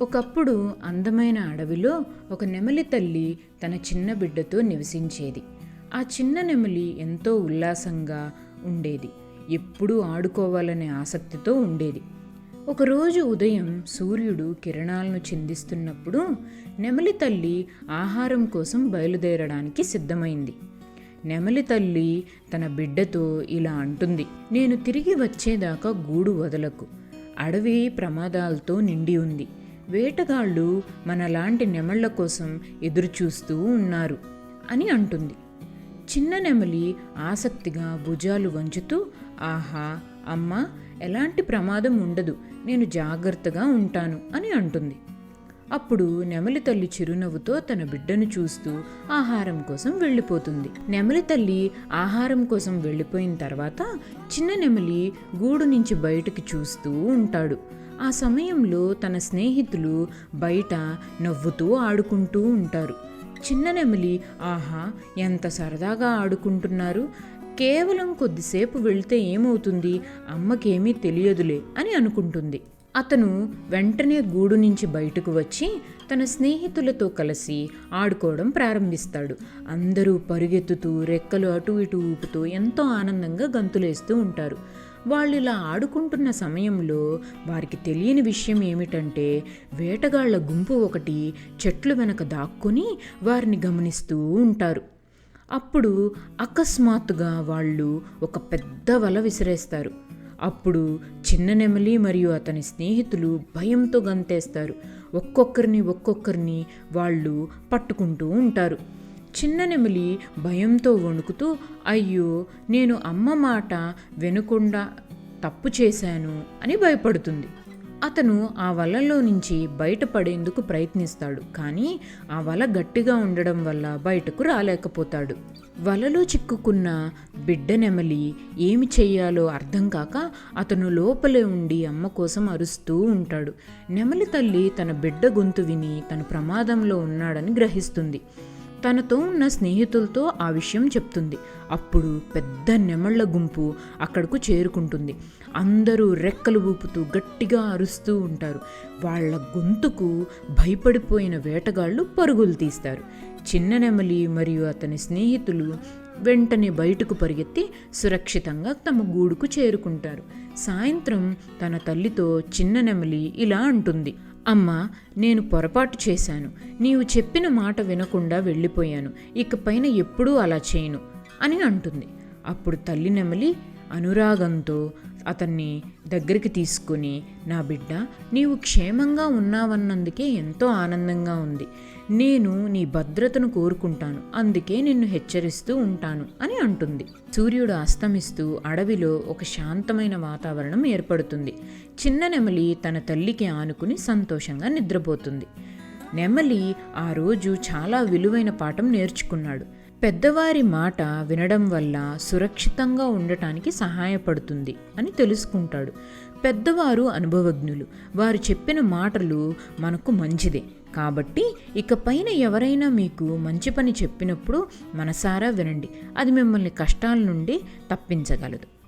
ఒకప్పుడు అందమైన అడవిలో ఒక నెమలి తల్లి తన చిన్న బిడ్డతో నివసించేది. ఆ చిన్న నెమలి ఎంతో ఉల్లాసంగా ఉండేది. ఎప్పుడూ ఆడుకోవాలనే ఆసక్తితో ఉండేది. ఒకరోజు ఉదయం సూర్యుడు కిరణాలను చిందిస్తున్నప్పుడు నెమలి తల్లి ఆహారం కోసం బయలుదేరడానికి సిద్ధమైంది. నెమలి తల్లి తన బిడ్డతో ఇలా అంటుంది నేను తిరిగి వచ్చేదాకా గూడు వదలకు. అడవి ప్రమాదాలతో నిండి ఉంది. వేటగాళ్ళు మనలాంటి నెమళ్ళ కోసం ఎదురుచూస్తూ ఉన్నారు అని అంటుంది. చిన్న నెమలి ఆసక్తిగా భుజాలు వంచుతూ ఆహా అమ్మ ఎలాంటి ప్రమాదం ఉండదు నేను జాగ్రత్తగా ఉంటాను అని అంటుంది. అప్పుడు నెమలి తల్లి చిరునవ్వుతో తన బిడ్డను చూస్తూ ఆహారం కోసం వెళ్ళిపోతుంది. నెమలి తల్లి ఆహారం కోసం వెళ్ళిపోయిన తర్వాత చిన్న నెమలి గూడు నుంచి బయటకు చూస్తూ ఉంటాడు. ఆ సమయంలో తన స్నేహితులు బయట నవ్వుతూ ఆడుకుంటూ ఉంటారు. చిన్న నెమలి ఆహా ఎంత సరదాగా ఆడుకుంటున్నారు. కేవలం కొద్దిసేపు వెళ్తే ఏమవుతుంది? అమ్మకేమీ తెలియదులే అని అనుకుంటుంది. అతను వెంటనే గూడు నుంచి బయటకు వచ్చి తన స్నేహితులతో కలిసి ఆడుకోవడం ప్రారంభిస్తాడు. అందరూ పరుగెత్తుతూ రెక్కలు అటు ఇటు ఊపుతూ ఎంతో ఆనందంగా గంతులేస్తూ ఉంటారు. వాళ్ళు ఇలా ఆడుకుంటున్న సమయంలో వారికి తెలియని విషయం ఏమిటంటే వేటగాళ్ళ గుంపు ఒకటి చెట్లు వెనక దాక్కుని వారిని గమనిస్తూ ఉంటారు. అప్పుడు అకస్మాత్తుగా వాళ్ళు ఒక పెద్ద వల విసిరేస్తారు. అప్పుడు చిన్న నెమలి మరియు అతని స్నేహితులు భయంతో గంతేస్తారు. ఒక్కొక్కరిని ఒక్కొక్కరిని వాళ్ళు పట్టుకుంటూ ఉంటారు. చిన్న నెమలి భయంతో వణుకుతూ అయ్యో నేను అమ్మ మాట వినకుండా తప్పు చేశాను అని భయపడుతుంది. అతను ఆ వలలో నుంచి బయటపడేందుకు ప్రయత్నిస్తాడు కానీ ఆ వల గట్టిగా ఉండడం వల్ల బయటకు రాలేకపోతాడు. వలలో చిక్కుకున్న బిడ్డ నెమలి ఏమి చెయ్యాలో అర్థం కాక అతను లోపలే ఉండి అమ్మ కోసం అరుస్తూ ఉంటాడు. నెమలి తల్లి తన బిడ్డ గొంతు విని తను ప్రమాదంలో ఉన్నాడని గ్రహిస్తుంది. తనతో ఉన్న స్నేహితులతో ఆ విషయం చెప్తుంది. అప్పుడు పెద్ద నెమళ్ళ గుంపు అక్కడకు చేరుకుంటుంది. అందరూ రెక్కలు ఊపుతూ గట్టిగా అరుస్తూ ఉంటారు. వాళ్ళ గొంతుకు భయపడిపోయిన వేటగాళ్ళు పరుగులు తీస్తారు. చిన్న నెమలి మరియు అతని స్నేహితులు వెంటనే బయటకు పరిగెత్తి సురక్షితంగా తమ గూడుకు చేరుకుంటారు. సాయంత్రం తన తల్లితో చిన్న నెమలి ఇలా అంటుంది. అమ్మా నేను పొరపాటు చేశాను. నీవు చెప్పిన మాట వినకుండా వెళ్ళిపోయాను. ఇకపైన ఎప్పుడూ అలా చేయను అని అంటుంది. అప్పుడు తల్లి నెమలి అనురాగంతో అతన్ని దగ్గరికి తీసుకుని నా బిడ్డ నీవు క్షేమంగా ఉన్నావన్నందుకే ఎంతో ఆనందంగా ఉంది. నేను నీ భద్రతను కోరుకుంటాను. అందుకే నిన్ను హెచ్చరిస్తూ ఉంటాను అని అంటుంది. సూర్యుడు అస్తమిస్తూ అడవిలో ఒక శాంతమైన వాతావరణం ఏర్పడుతుంది. చిన్న నెమలి తన తల్లికి ఆనుకుని సంతోషంగా నిద్రపోతుంది. నెమలి ఆ రోజు చాలా విలువైన పాఠం నేర్చుకున్నాడు. పెద్దవారి మాట వినడం వల్ల సురక్షితంగా ఉండటానికి సహాయపడుతుంది అని తెలుసుకుంటాడు. పెద్దవారు అనుభవజ్ఞులు. వారు చెప్పిన మాటలు మనకు మంచిదే. కాబట్టి ఇకపైన ఎవరైనా మీకు మంచి పని చెప్పినప్పుడు మనసారా వినండి. అది మిమ్మల్ని కష్టాల నుండి తప్పించగలదు.